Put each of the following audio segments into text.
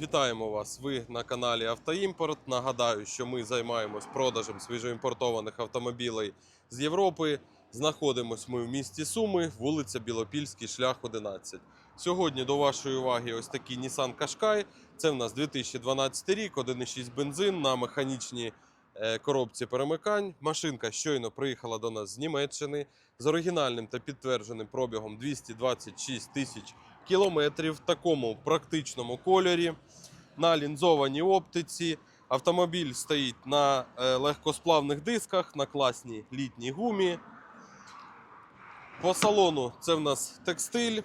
Вітаємо вас! Ви на каналі Автоімпорт. Нагадаю, що ми займаємось продажем свіжоімпортованих автомобілей з Європи. Знаходимось ми в місті Суми, вулиця Білопільський, шлях 11. Сьогодні до вашої уваги ось такий Nissan Qashqai. Це в нас 2012 рік, 1,6 бензин на механічній е, коробці перемикань. Машинка щойно приїхала до нас з Німеччини з оригінальним та підтвердженим пробігом 226 тисяч кілометрів в такому практичному кольорі на лінзованій оптиці. Автомобіль стоїть на е, легкосплавних дисках, на класній літній гумі. По салону це в нас текстиль.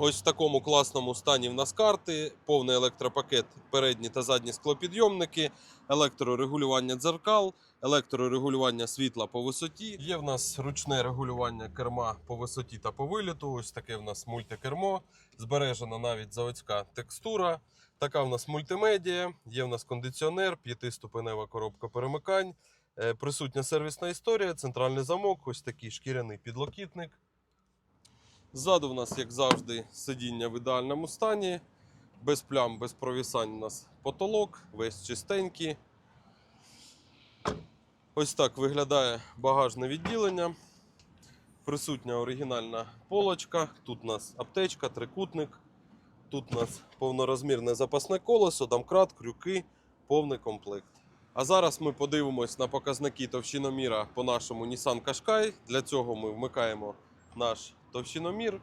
Ось в такому класному стані в нас карти, повний електропакет, передні та задні склопідйомники, електрорегулювання дзеркал, електрорегулювання світла по висоті. Є в нас ручне регулювання керма по висоті та по виліту. Ось таке в нас мультикермо. Збережена навіть заводська текстура. Така в нас мультимедіа, є в нас кондиціонер, п'ятиступенева коробка перемикань, е, присутня сервісна історія, центральний замок, ось такий шкіряний підлокітник. Ззаду в нас, як завжди, сидіння в ідеальному стані. Без плям, без провісань у нас потолок, весь чистенький. Ось так виглядає багажне відділення. Присутня оригінальна полочка. Тут у нас аптечка, трикутник. Тут у нас повнорозмірне запасне колесо, домкрат, крюки, повний комплект. А зараз ми подивимось на показники товщиноміра по нашому Nissan Qashqai. Для цього ми вмикаємо наш товщиномір.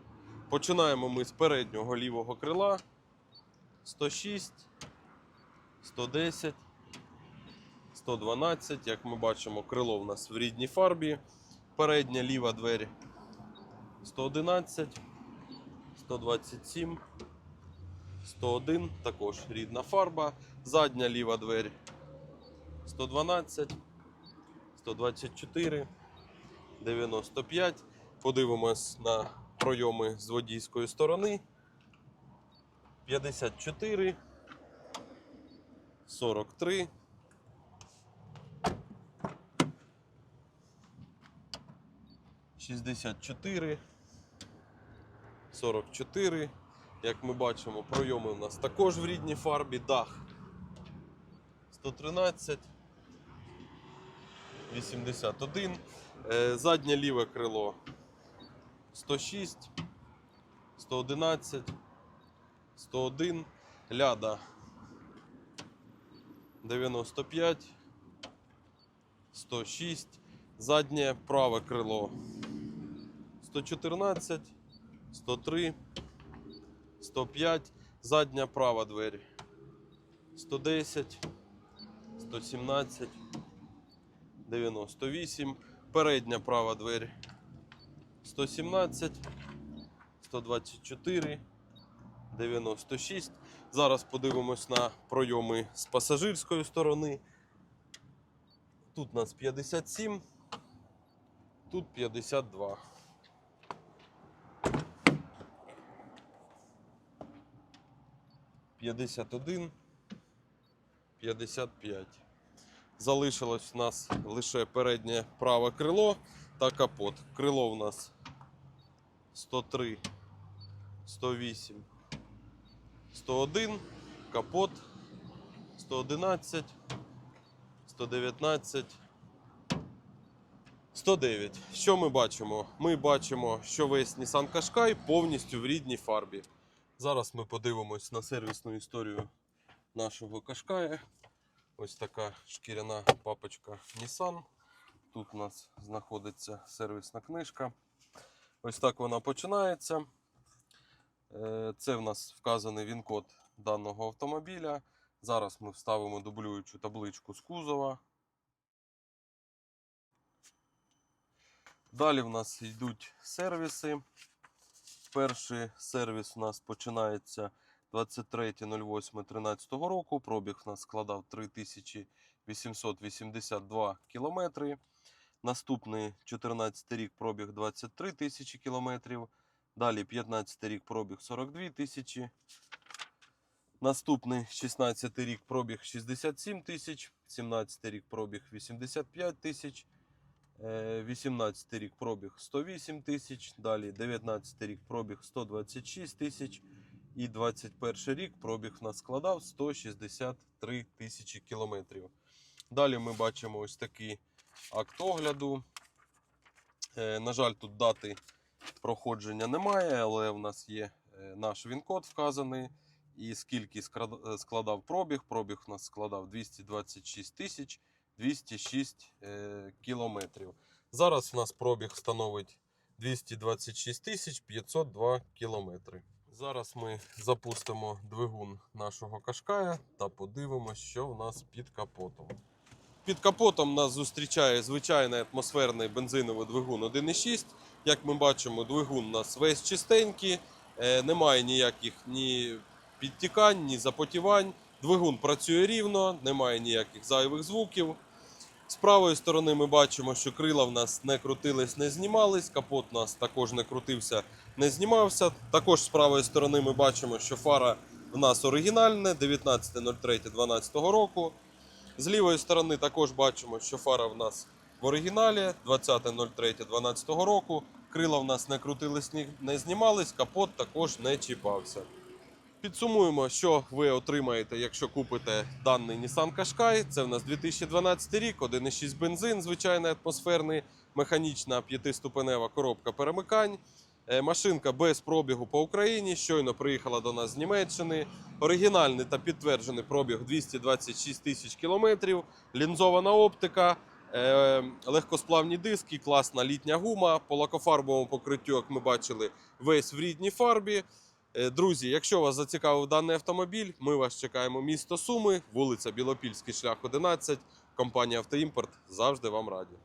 Починаємо ми з переднього лівого крила. 106, 110, 112. Як ми бачимо, крило в нас в рідній фарбі. Передня ліва двері 111, 127, 101, також рідна фарба. Задня ліва двері 112, 124, 95. Подивимось на пройоми з водійської сторони. 54, 43. Шістдесят чотири, сорок чотири. Як ми бачимо, пройоми у нас також в рідній фарбі. Дах 113, 81. Е, Заднє ліве крило 106, 111, 101, ляда 95, 106, заднє праве крило 114, 103, 105, задня права двері 110, 117, 98, передня права двері 117, 124, 96. Зараз подивимось на пройоми з пасажирської сторони. Тут у нас 57, тут 52. П'ятдесят один, п'ятдесят п'ять. Залишилось у нас лише переднє праве крило та капот. Крило у нас 103, 108, 101, капот 111, 119, 109. Що ми бачимо? Ми бачимо, що весь Nissan Qashqai повністю в рідній фарбі. Зараз ми подивимось на сервісну історію нашого Qashqai. Ось така шкіряна папочка Nissan. Тут у нас знаходиться сервісна книжка. Ось так вона починається. Е, Це в нас вказаний він-код даного автомобіля. Зараз ми вставимо дублюючу табличку з кузова. Далі в нас йдуть сервіси. Перший сервіс у нас починається 23.08.13 року. Пробіг у нас складав 3882 кілометри. Наступний 14 рік пробіг 23 тисячі кілометрів. Далі 15 рік пробіг 42 тисячі. Наступний 16 рік пробіг 67 тисяч. 17 рік пробіг 85 тисяч. Е, 18 рік пробіг 108 тисяч. Далі 19 рік пробіг 126 тисяч. І 21 рік пробіг нас складав 163 тисячі кілометрів. Далі ми бачимо ось такий акт огляду. Е, на жаль, тут дати проходження немає, але в нас є е, наш він-код вказаний. І скільки е, складав пробіг. Пробіг у нас складав 226 тисяч 206 е, кілометрів. Зараз у нас пробіг становить 226 тисяч 502 кілометри. Зараз ми запустимо двигун нашого кашкая та подивимося, що в нас під капотом. Під капотом нас зустрічає звичайний атмосферний бензиновий двигун 1.6. Як ми бачимо, двигун у нас весь чистенький, е, немає ніяких ні підтікань, ні запотівань. Двигун працює рівно, немає ніяких зайвих звуків. З правої сторони ми бачимо, що крила в нас не крутились, не знімались, капот у нас також не крутився, не знімався. Також з правої сторони ми бачимо, що фара в нас оригінальна 19.03.12 року. З лівої сторони також бачимо, що фара в нас в оригіналі 20.03.12 року. Крила в нас не крутились, не знімались, капот також не чіпався. Підсумуємо, що ви отримаєте, якщо купите даний Nissan Qashqai. Це в нас 2012 рік, 1,6 бензин, звичайний атмосферний, механічна п'ятиступенева коробка перемикань. Е, Машинка без пробігу по Україні. Щойно приїхала до нас з Німеччини. Оригінальний та підтверджений пробіг 226 тисяч кілометрів. Лінзована оптика, е, легкосплавні диски, класна літня гума. По лакофарбовому покриттю, як ми бачили, весь в рідній фарбі. Е, Друзі, якщо вас зацікавив даний автомобіль, ми вас чекаємо місто Суми, вулиця Білопільський шлях 11. Компанія Автоімпорт завжди вам раді.